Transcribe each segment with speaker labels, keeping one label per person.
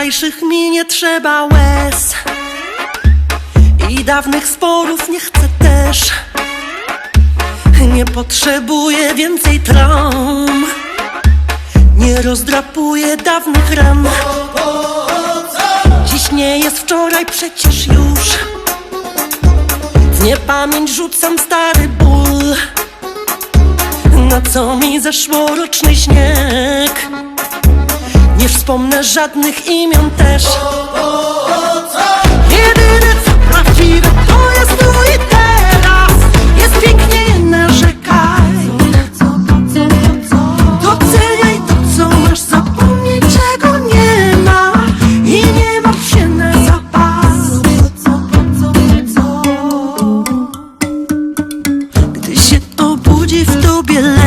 Speaker 1: wczorajszych mi nie trzeba łez. I dawnych sporów nie chcę też. Nie potrzebuję więcej traum Nie rozdrapuję dawnych ran. Dziś nie jest wczoraj przecież już. W niepamięć rzucam stary ból. Na co mi zeszłoroczny śnieg Nie wspomnę żadnych imion też. Jedyne co prawdziwe to jest tu i teraz. Jest pięknie, nie narzekaj Doceniaj to co masz, zapomnij czego nie ma. I nie martw się na zapas. Gdy się obudzi w tobie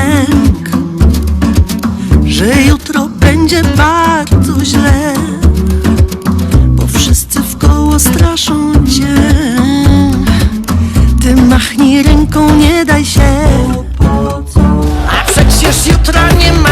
Speaker 1: ręką, nie daj się. A przecież jutra nie ma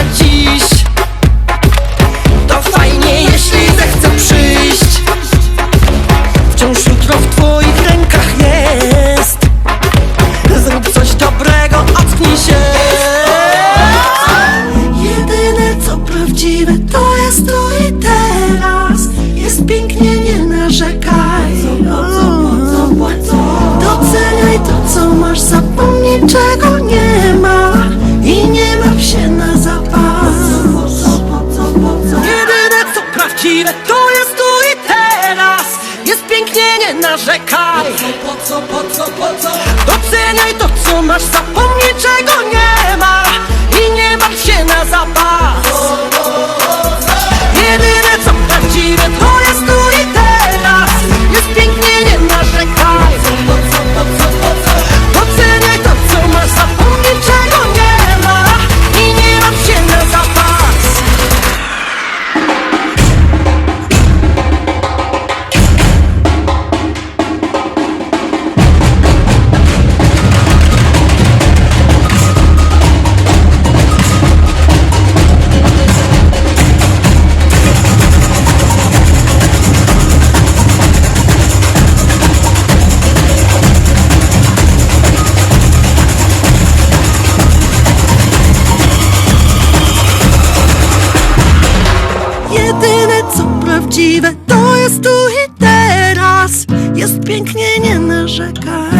Speaker 1: prawdziwe to jest tu i teraz. Jest pięknie, nie narzekaj.
Speaker 2: Po co, po co, po co?
Speaker 1: Doceniaj to co masz, zapomnij czego nie ma. I nie martw się na zapas prawdziwe to jest tu i teraz. Jest pięknie, nie narzekaj